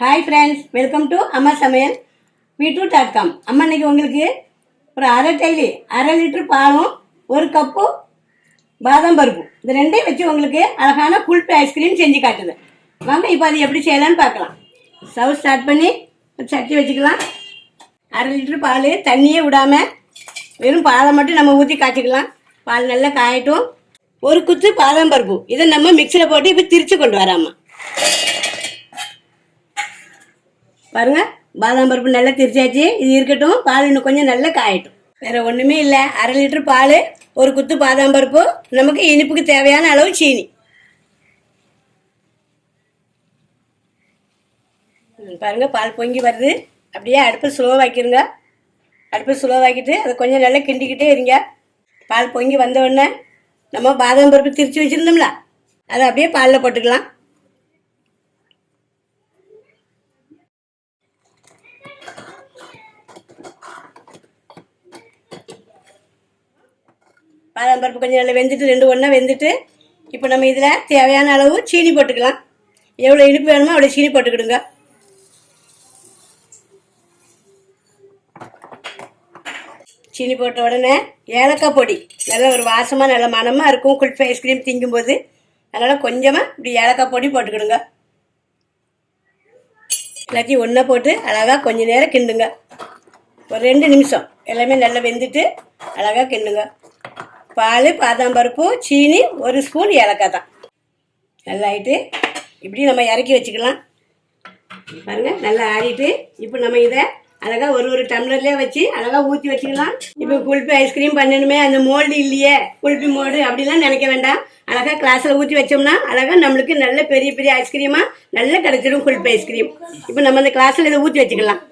Hi friends welcome to அம்மா சமையல் beetroot dot com அம்மா இன்னைக்கு உங்களுக்கு ஒரு அரை டெய்லி அரை லிட்டர் பாலும் ஒரு கப்பு பாதாம் பருப்பு. இந்த ரெண்டையும் வச்சு உங்களுக்கு அழகான குல்பி ஐஸ்கிரீம் செஞ்சு காட்டுது. வாங்க இப்போ அது எப்படி செய்யலாம்னு பார்க்கலாம். ஸ்டவ் ஸ்டார்ட் பண்ணி ஒரு சட்டி வச்சுக்கலாம். அரை லிட்டர் பால் தண்ணியே விடாமல் வெறும் பாலை மட்டும் நம்ம ஊற்றி காய்ச்சிக்கலாம். பால் நல்லா காயட்டும். ஒரு குத்து பாதாம் பருப்பு. இதை நம்ம மிக்சியில் போட்டு இப்போ திரிச்சு கொண்டு வராமா பாருங்க பாதாம் பருப்பு நல்லா திரிச்சாச்சு. இது இருக்கட்டும் பால் இன்னும் கொஞ்சம் நல்லா காயட்டும். வேற ஒண்ணுமே இல்லை. அரை லிட்டர் பால் ஒரு குத்து பாதாம் பருப்பு நமக்கு இனிப்புக்கு தேவையான அளவு சீனி. பாருங்க பால் பொங்கி வருது. அப்படியே அடுப்பை ஸ்லோவாக்கிருங்க அடுப்பை ஸ்லோவாக்கிட்டு அதை கொஞ்சம் நல்லா கிண்டிக்கிட்டே இருங்க. பால் பொங்கி வந்த உடனே நம்ம பாதாம் பருப்பு திரிச்சு வச்சிருந்தோம்ல அதை அப்படியே பாலில் போட்டுக்கலாம். பாதாம் பருப்பு கொஞ்சம் நல்லா வெந்துட்டு ரெண்டு ஒன்றா வெந்துட்டு இப்போ நம்ம இதில் தேவையான அளவு சீனி போட்டுக்கலாம். எவ்வளோ இனிப்பு வேணுமோ அவ்வளோ சீனி போட்டுக்கிடுங்க. சீனி போட்ட உடனே ஏலக்காய் பொடி. நல்ல ஒரு வாசமாக நல்ல மணமாக இருக்கும். குல்ஃபி ஐஸ்கிரீம் திங்கும்போது. அதனால் கொஞ்சமாக இப்படி ஏலக்காய் பொடி போட்டுக்கிடுங்க. எல்லாத்தையும் ஒன்றா போட்டு அழகாக கொஞ்ச நேரம் கிண்டுங்க. ஒரு ரெண்டு நிமிஷம். எல்லாமே நல்லா வெந்துட்டு அழகாக கிண்டுங்க. பால் பாதாம் பருப்பு சீனி ஒரு ஸ்பூன் ஏலக்காய் தான். நல்லா ஆயிட்டு இப்படி நம்ம இறக்கி வச்சுக்கலாம். பாருங்கள் நல்லா ஆறிட்டு இப்போ நம்ம இதை அழகா ஒரு ஒரு டம்ளர்லேயே வச்சு அழகா ஊற்றி வச்சுக்கலாம். இப்போ குல்பி ஐஸ்கிரீம் பண்ணணுமே அந்த மோல்டு இல்லையே குல்பி மோல்டு அப்படிலாம் நினைக்க வேண்டாம். அழகாக கிளாஸில் ஊற்றி வச்சோம்னா அழகா நம்மளுக்கு நல்ல பெரிய பெரிய ஐஸ்கிரீமாக நல்லா கிடச்சிடும் குல்பி ஐஸ்கிரீம் இப்போ நம்ம அந்த கிளாஸில் இதை ஊற்றி வச்சுக்கலாம்.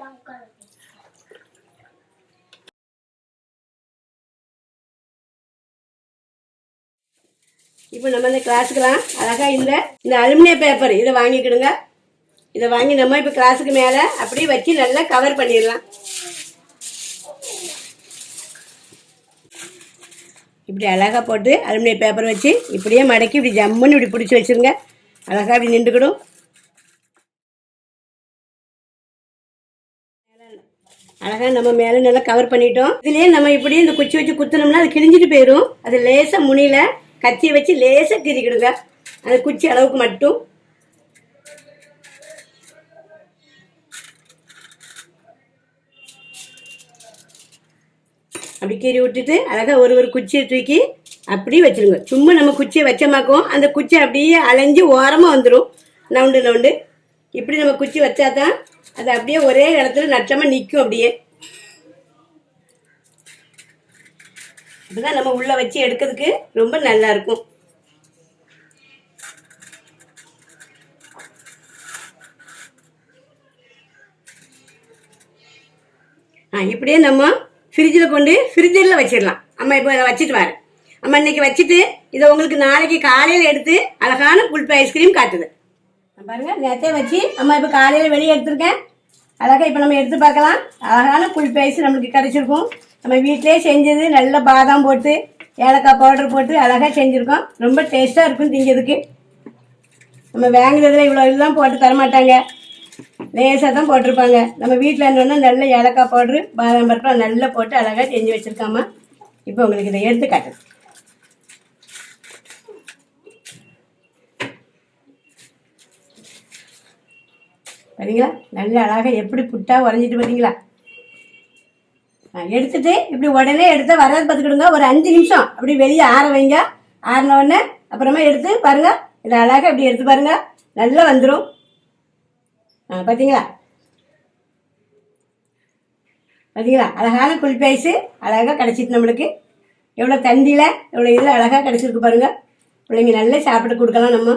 இப்போ நம்ம இந்த கிளாஸுக்கெல்லாம் அழகாக இந்த இந்த அலுமினிய பேப்பர் இதை வாங்கிக்கிடுங்க. இதை வாங்கி நம்ம இப்போ கிளாஸுக்கு மேலே அப்படியே வச்சு நல்லா கவர் பண்ணிடலாம். இப்படி அழகா போட்டு அலுமினிய பேப்பர் வச்சு இப்படியே மடக்கி இப்படி ஜம்முன்னு இப்படி பிடிச்சி வச்சிருங்க. அழகாக இப்படி நின்றுக்கிடும். அழகாக நம்ம மேலே நல்லா கவர் பண்ணிட்டோம். இதுலேயே நம்ம இப்படி இந்த குச்சி வச்சு குத்துனோம்னா அது கிழிஞ்சிட்டு போயிடும். அது லேசாக முனியில கத்தியை வச்சு லேசாக கீறிக்கிடுங்க அந்த குச்சி அளவுக்கு மட்டும். அப்படி கீறி விட்டுட்டு அழகாக ஒரு ஒரு குச்சியை தூக்கி அப்படியே வச்சிருங்க. சும்மா நம்ம குச்சியை வச்சமாக்கும் அந்த குச்சி அப்படியே அலைஞ்சு ஓரமாக வந்துடும் நவுண்டு நவுண்டு. இப்படி நம்ம குச்சி வச்சா தான் அது அப்படியே ஒரே இடத்துல நட்டமாக நிற்கும் அப்படியே. அப்பதான் நம்ம உள்ள வச்சு எடுக்கிறதுக்கு ரொம்ப நல்லா இருக்கும். ஆ இப்படியே நம்ம ஃப்ரிட்ஜில் கொண்டு ஃப்ரிட்ஜரில் வச்சிடலாம். அம்மா இப்போ இதை வச்சுட்டு வரேன் அம்மா இன்னைக்கு வச்சுட்டு இதை உங்களுக்கு நாளைக்கு காலையில் எடுத்து அழகான குல்பி ஐஸ்கிரீம் காட்டுது. பாருங்க நேற்றே வச்சு அம்மா இப்போ காலையில் வெளியே எடுத்திருக்கேன். அழகா இப்போ நம்ம எடுத்து பார்க்கலாம். அழகான புல் பேஸ் நம்மளுக்கு கிடைச்சிருக்கும். நம்ம வீட்டிலே செஞ்சது நல்ல பாதாம் போட்டு ஏலக்காய் பவுடர் போட்டு அழகாக செஞ்சுருக்கோம். ரொம்ப டேஸ்ட்டாக இருக்கும் திங்கிறதுக்கு. நம்ம வாங்குறதுல இவ்வளோ இதெல்லாம் போட்டு தர மாட்டாங்க லேசாக தான் போட்டிருப்பாங்க. நம்ம வீட்டில் இருந்தோன்னா நல்ல ஏலக்காய் பவுட்ரு பாதாம் பருப்பு நல்லா போட்டு அழகாக செஞ்சு வச்சுருக்காமா. இப்போ உங்களுக்கு இதை எடுத்து காட்டுறேன். பார்த்தீங்களா நல்ல அழகாக எப்படி புட்டாக உறைஞ்சிட்டு பார்த்தீங்களா ஆ, எடுத்துட்டு இப்படி உடனே எடுத்து வராது பார்த்துக்கிடுங்க. ஒரு அஞ்சு நிமிஷம். அப்படி வெளியே ஆற வைங்க. ஆறின உடனே அப்புறமா எடுத்து பாருங்க. இதை அழகாக இப்படி எடுத்து பாருங்க. நல்லா வந்துடும் ஆ பார்த்தீங்களா பார்த்தீங்களா அழகான குளிப்பி ஐஸு அழகாக கிடச்சிட்டு நம்மளுக்கு. எவ்வளோ தண்டியில் எவ்வளோ இதில் அழகாக கிடச்சிருக்கு பாருங்கள் பிள்ளைங்க நல்லா சாப்பிட்டு கொடுக்கலாம் நம்ம.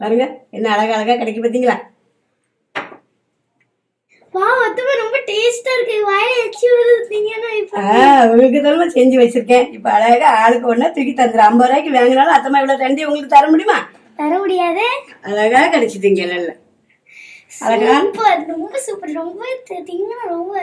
பாருங்க என்ன அழகா அழகா கிடைக்கு பார்த்தீங்களா உங்களுக்கு தான் செஞ்சு வச்சிருக்கேன். இப்போ அழகா ஆளுக்கு ஒன்றா தூக்கி தந்துடும் ஐம்பது ரூபாய்க்கு வாங்கினாலும் அத்தமா இவ்வளோ தண்டி உங்களுக்கு தர முடியுமா? தர முடியாது. அழகா கிடைச்சிட்டீங்க நல்ல அழகா? ரொம்ப சூப்பர் ரொம்ப திங்கன்னா ரொம்ப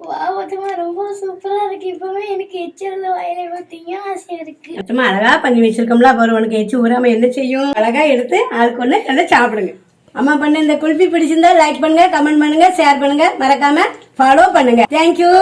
ஆசையா ரொம்ப சூப்பராக இருக்கு. இப்பவே எனக்கு எச்சில் வாயில பார்த்தீங்க ஆசையா இருக்கு. மொத்தமா அழகா பண்ணி வச்சிருக்கோம்ல பாரு உனக்கு எச்சு ஊறாம என்ன செய்யும்? அழகாக எடுத்து ஆளுக்கு ஒண்ணு நல்லா சாப்பிடுங்க. அம்மா பண்ண இந்த குல்ஃபி பிடிச்சிருந்தா லைக் பண்ணுங்க கமெண்ட் பண்ணுங்க ஷேர் பண்ணுங்க. மறக்காம ஃபாலோ பண்ணுங்க. தேங்க்யூ